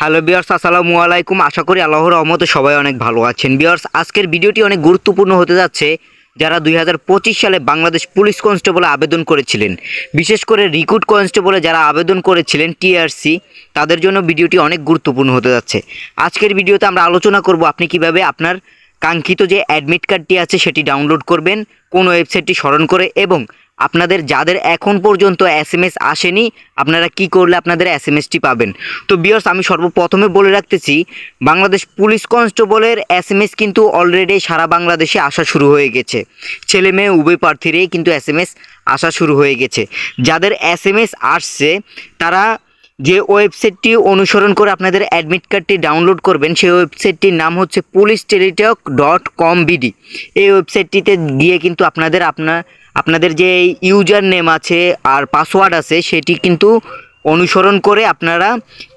Hello বিয়ার্স আসসালামু আলাইকুম। আশা করি আল্লাহর রহমতে সবাই অনেক ভালো আছেন। বিয়ার্স আজকের ভিডিওটি অনেক গুরুত্বপূর্ণ হতে যাচ্ছে। যারা দুই হাজার পঁচিশ সালে বাংলাদেশ পুলিশ কনস্টেবলে আবেদন করেছিলেন, বিশেষ করে রিক্রুট কনস্টেবলে যারা আবেদন করেছিলেন টিআরসি তাদের জন্য ভিডিওটি অনেক গুরুত্বপূর্ণ হতে যাচ্ছে। আজকের ভিডিওতে আমরা আলোচনা করব আপনি কীভাবে আপনার কাঙ্ক্ষিত যে অ্যাডমিট কার্ডটি আছে, সেটি ডাউনলোড করবেন, কোন ওয়েবসাইটটি স্মরণ করে, এবং আপনাদের যাদের এখন পর্যন্ত এস এম এস আসেনি, আপনারা কি করলে আপনাদের এস এম এসটি পাবেন? তো বিয়ার্স আমি সর্বপ্রথমে বলে রাখতেছি, বাংলাদেশ পুলিশ কনস্টেবলের এস এম এস কিন্তু অলরেডি সারা বাংলাদেশে আসা শুরু হয়ে গেছে। ছেলে মেয়ে, উভয় প্রার্থীরেই কিন্তু এস এম এস আসা শুরু হয়ে গেছে। যাদের এস এম এস আসছে, তারা যে ওয়েবসাইটটি অনুসরণ করে আপনাদের অ্যাডমিট কার্ডটি ডাউনলোড করবেন, সেই ওয়েবসাইটটির নাম হচ্ছে police Teletalk dot com BD. এই ওয়েবসাইটটিতে গিয়ে কিন্তু আপনাদের আপনার আপনাদের যে ইউজার নেম আছে আর পাসওয়ার্ড আছে, সেটি কিন্তু অনুসরণ করে আপনারা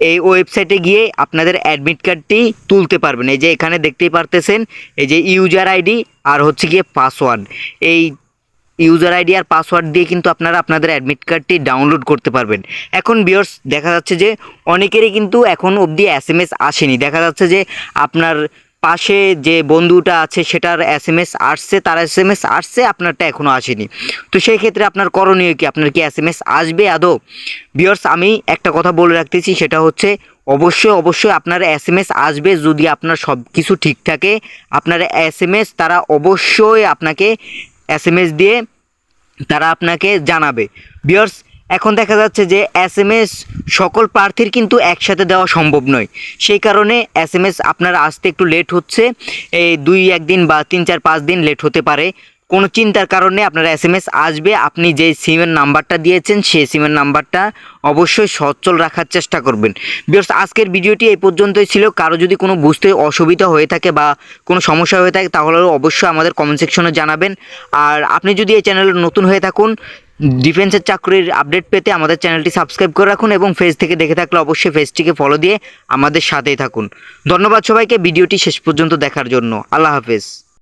এই ওয়েবসাইটে গিয়ে আপনাদের অ্যাডমিট কার্ডটি তুলতে পারবেন। এই যে এখানে দেখতেই পারতেছেন, এই যে ইউজার আইডি আর হচ্ছে গিয়ে পাসওয়ার্ড। এই ইউজার আইডি আর পাসওয়ার্ড দিয়ে কিন্তু আপনারা আপনাদের অ্যাডমিট কার্ডটি ডাউনলোড করতে পারবেন। এখন বিয়ার্স দেখা যাচ্ছে যে অনেকেরই কিন্তু এখন অবধি এস এম এস আসেনি। দেখা যাচ্ছে যে আপনার পাশে যে বন্ধুটা আছে, সেটার এস এম এস আসছে, তার এস এম এস আসছে, আপনারটা এখনও আসেনি। তো সেই ক্ষেত্রে আপনার করণীয় কি? আপনার কি এস এম এস আসবে? আদৌ? বিয়ার্স আমি একটা কথা বলে রাখতেছি, সেটা হচ্ছে অবশ্যই অবশ্যই আপনার এস এম এস আসবে যদি আপনার সব কিছু ঠিক থাকে। আপনার এস এম এস, তারা অবশ্যই আপনাকে এস এম এস দিয়ে তারা আপনাকে জানাবে। বিয়ার্স এখন দেখা যাচ্ছে যে এস সকল প্রার্থীর কিন্তু একসাথে দেওয়া সম্ভব নয়। সেই কারণে এস এম আপনার আসতে একটু লেট হচ্ছে। এই দুই, একদিন বা তিন, চার, পাঁচ দিন লেট হতে পারে। কোনো চিন্তার কারণে আপনার এস এম এস আসবে, আপনি যে সিমের নাম্বারটা দিয়েছেন, সেই সিমের নাম্বারটা অবশ্যই সচল রাখার চেষ্টা করবেন। বিকজ আজকের ভিডিওটি এই পর্যন্তই ছিল। কারও যদি কোনো বুঝতে অসুবিধা হয়ে থাকে বা কোনো সমস্যা হয়ে থাকে, তাহলে অবশ্যই আমাদের কমেন্ট সেকশনে জানাবেন। আর আপনি যদি এই চ্যানেলে নতুন হয়ে থাকুন ডিফেন্সের চাকরির আপডেট পেতে আমাদের চ্যানেলটি সাবস্ক্রাইব করে রাখুন এবং ফেজ থেকে দেখে থাকলে অবশ্যই ফেজটিকে ফলো দিয়ে আমাদের সাথেই থাকুন। ধন্যবাদ সবাইকে, ভিডিওটি শেষ পর্যন্ত দেখার জন্য। আল্লাহ হাফেজ।